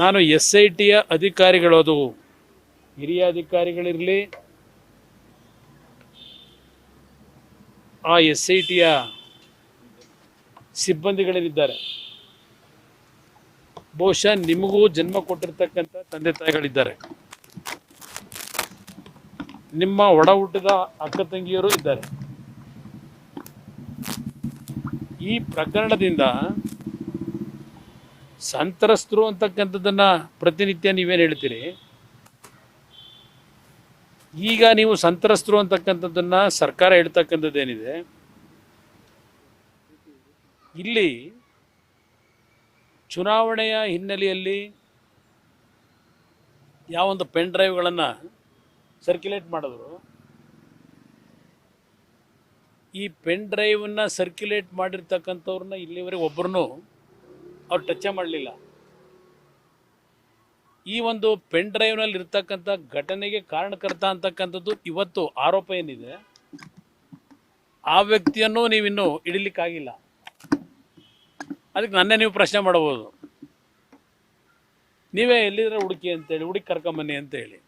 ನಾನು S I ಟಿಯ ಅಧಿಕಾರಿಗಳು ಅದು ಹಿರಿಯ ಅಧಿಕಾರಿಗಳಿರಲಿ, ಆ ಎಸ್ ಐ ಟಿಯ ಸಿಬ್ಬಂದಿಗಳಿದ್ದಾರೆ. ಬಹುಶಃ ನಿಮಗೂ ಜನ್ಮ ಕೊಟ್ಟಿರ್ತಕ್ಕಂಥ ತಂದೆ ತಾಯಿಗಳಿದ್ದಾರೆ. ನಿಮ್ಮ ಒಡ ಹುಟ್ಟಿದ ಅಕ್ಕ ತಂಗಿಯರು ಇದ್ದಾರೆ. ಈ ಪ್ರಕರಣದಿಂದ ಸಂತ್ರಸ್ತರು ಅಂತಕ್ಕಂಥದ್ದನ್ನ ಪ್ರತಿನಿತ್ಯ ನೀವೇನು ಹೇಳ್ತೀರಿ? ಈಗ ನೀವು ಸಂತ್ರಸ್ತರು ಅಂತಕ್ಕಂಥದ್ದನ್ನ ಸರ್ಕಾರ ಹೇಳ್ತಕ್ಕಂಥದ್ದೇನಿದೆ? ಇಲ್ಲಿ ಚುನಾವಣೆಯ ಹಿನ್ನೆಲೆಯಲ್ಲಿ ಯಾವೊಂದು ಪೆನ್ ಡ್ರೈವ್ಗಳನ್ನು ಸರ್ಕ್ಯುಲೇಟ್ ಮಾಡಿದ್ರು. ಈ ಪೆನ್ ಡ್ರೈವನ್ನ ಸರ್ಕ್ಯುಲೇಟ್ ಮಾಡಿರ್ತಕ್ಕಂಥವ್ರನ್ನ ಇಲ್ಲಿವರೆಗೆ ಒಬ್ಬರನ್ನು ಅವ್ರು ಟಚ್ಚೇ ಮಾಡಲಿಲ್ಲ. ಈ ಒಂದು ಪೆನ್ ಡ್ರೈವ್ನಲ್ಲಿ ಇರ್ತಕ್ಕಂಥ ಘಟನೆಗೆ ಕಾರಣಕರ್ತ ಅಂತಕ್ಕಂಥದ್ದು ಇವತ್ತು ಆರೋಪ ಏನಿದೆ? ಆ ವ್ಯಕ್ತಿಯನ್ನು ನೀವಿನ್ನು ಹಿಡಿಲಿಕ್ಕಾಗಿಲ್ಲ. ಅದಕ್ಕೆ ನನ್ನೇ ನೀವು ಪ್ರಶ್ನೆ ಮಾಡಬಹುದು. ನೀವೇ ಎಲ್ಲಿದ್ರೆ ಹುಡುಕಿ ಅಂತೇಳಿ, ಹುಡುಕಿ ಕರ್ಕೊಂಬನ್ನಿ ಅಂತ ಹೇಳಿ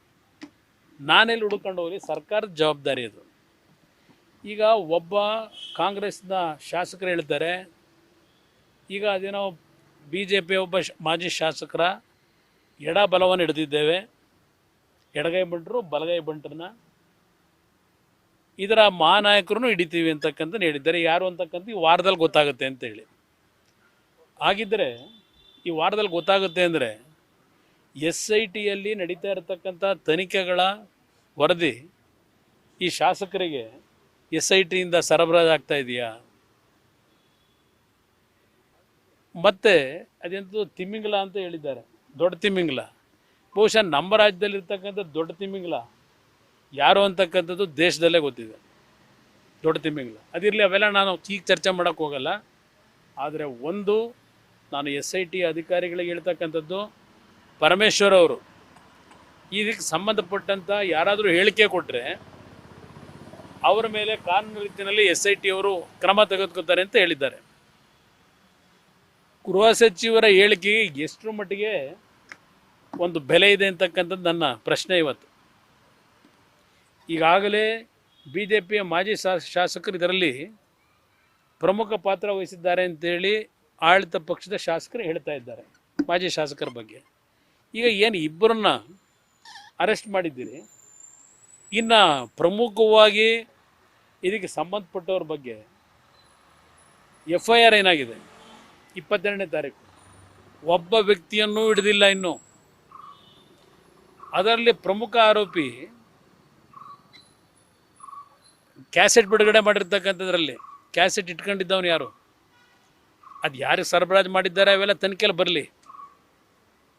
ನಾನೆಲ್ಲಿ ಹುಡುಕೊಂಡು ಹೋಗಲಿ? ಸರ್ಕಾರದ ಜವಾಬ್ದಾರಿ ಅದು. ಈಗ ಒಬ್ಬ ಕಾಂಗ್ರೆಸ್ನ ಶಾಸಕರು ಹೇಳ್ತಾರೆ, ಈಗ ಅದೇನೋ ಬಿ ಜೆ ಪಿ ಒಬ್ಬ ಮಾಜಿ ಶಾಸಕರ ಎಡ ಬಲವನ್ನು ಹಿಡಿದಿದ್ದೇವೆ. ಎಡಗೈ ಬಂಟರು, ಬಲಗೈ ಬಂಟರನ್ನ ಇದರ ಮಹಾನಾಯಕರನ್ನು ಹಿಡಿತೀವಿ ಅಂತಕ್ಕಂಥ ಹೇಳಿದ್ದಾರೆ. ಯಾರು ಅಂತಕ್ಕಂಥ ಈ ವಾರದಲ್ಲಿ ಗೊತ್ತಾಗುತ್ತೆ ಅಂತ ಹೇಳಿ. ಹಾಗಿದ್ದರೆ ಈ ವಾರದಲ್ಲಿ ಗೊತ್ತಾಗುತ್ತೆ ಅಂದರೆ ಎಸ್ ಐ ಟಿಯಲ್ಲಿ ನಡೀತಾ ಇರತಕ್ಕಂಥ ತನಿಖೆಗಳ ವರದಿ ಈ ಶಾಸಕರಿಗೆ ಎಸ್ ಐ ಟಿಯಿಂದ ಸರಬರಾಜು ಆಗ್ತಾ ಇದೆಯಾ? ಮತ್ತೆ ಅದೆಂತದ್ದು ತಿಮಿಂಗ್ಲ ಅಂತ ಹೇಳಿದ್ದಾರೆ. ದೊಡ್ಡ ತಿಮಿಂಗ್ಲ. ಬಹುಶಃ ನಮ್ಮ ರಾಜ್ಯದಲ್ಲಿರ್ತಕ್ಕಂಥ ದೊಡ್ಡ ತಿಮಿಂಗ್ಲ ಯಾರು ಅಂತಕ್ಕಂಥದ್ದು ದೇಶದಲ್ಲೇ ಗೊತ್ತಿದೆ. ದೊಡ್ಡ ತಿಮಿಂಗ್ಲ. ಅದಿರಲಿ ಅವೆಲ್ಲ ನಾನು ಈಗ ಚರ್ಚೆ ಮಾಡೋಕ್ಕೆ ಹೋಗಲ್ಲ. ಆದರೆ ಒಂದು ನಾನು ಎಸ್ ಐ ಟಿ ಅಧಿಕಾರಿಗಳಿಗೆ ಹೇಳ್ತಕ್ಕಂಥದ್ದು ಪರಮೇಶ್ವರ್ ಅವರು. ಇದಕ್ಕೆ ಸಂಬಂಧಪಟ್ಟಂಥ ಯಾರಾದರೂ ಹೇಳಿಕೆ ಕೊಟ್ಟರೆ ಅವರ ಮೇಲೆ ಕಾನೂನು ರೀತಿಯಲ್ಲಿ ಎಸ್ ಐ ಟಿ ಅವರು ಕ್ರಮ ತೆಗೆದುಕೊತಾರೆ ಅಂತ ಹೇಳಿದ್ದಾರೆ. ಗೃಹ ಸಚಿವರ ಹೇಳಿಕೆಗೆ ಎಷ್ಟರ ಮಟ್ಟಿಗೆ ಒಂದು ಬೆಲೆ ಇದೆ ಅಂತಕ್ಕಂಥದ್ದು ನನ್ನ ಪ್ರಶ್ನೆ ಇವತ್ತು. ಈಗಾಗಲೇ ಬಿ ಜೆ ಪಿಯ ಮಾಜಿ ಶಾಸಕರು ಇದರಲ್ಲಿ ಪ್ರಮುಖ ಪಾತ್ರ ವಹಿಸಿದ್ದಾರೆ ಅಂತೇಳಿ ಆಡಳಿತ ಪಕ್ಷದ ಶಾಸಕರು ಹೇಳ್ತಾ ಇದ್ದಾರೆ, ಮಾಜಿ ಶಾಸಕರ ಬಗ್ಗೆ. ಈಗ ಏನು ಇಬ್ಬರನ್ನ ಅರೆಸ್ಟ್ ಮಾಡಿದ್ದೀರಿ? ಇನ್ನು ಪ್ರಮುಖವಾಗಿ ಇದಕ್ಕೆ ಸಂಬಂಧಪಟ್ಟವ್ರ ಬಗ್ಗೆ ಎಫ್ ಐ ಆರ್ ಏನಾಗಿದೆ? ಇಪ್ಪತ್ತೆರಡನೇ ತಾರೀಕು. ಒಬ್ಬ ವ್ಯಕ್ತಿಯನ್ನು ಹಿಡಿದಿಲ್ಲ ಇನ್ನು. ಅದರಲ್ಲಿ ಪ್ರಮುಖ ಆರೋಪಿ ಕ್ಯಾಸೆಟ್ ಬಿಡುಗಡೆ ಮಾಡಿರ್ತಕ್ಕಂಥದ್ರಲ್ಲಿ. ಕ್ಯಾಸೆಟ್ ಇಟ್ಕೊಂಡಿದ್ದವನು ಯಾರು? ಅದು ಯಾರಿಗೆ ಸರಬರಾಜು ಮಾಡಿದ್ದಾರೆ ಅವೆಲ್ಲ ತನಿಖೆಯಲ್ಲಿ ಬರಲಿ.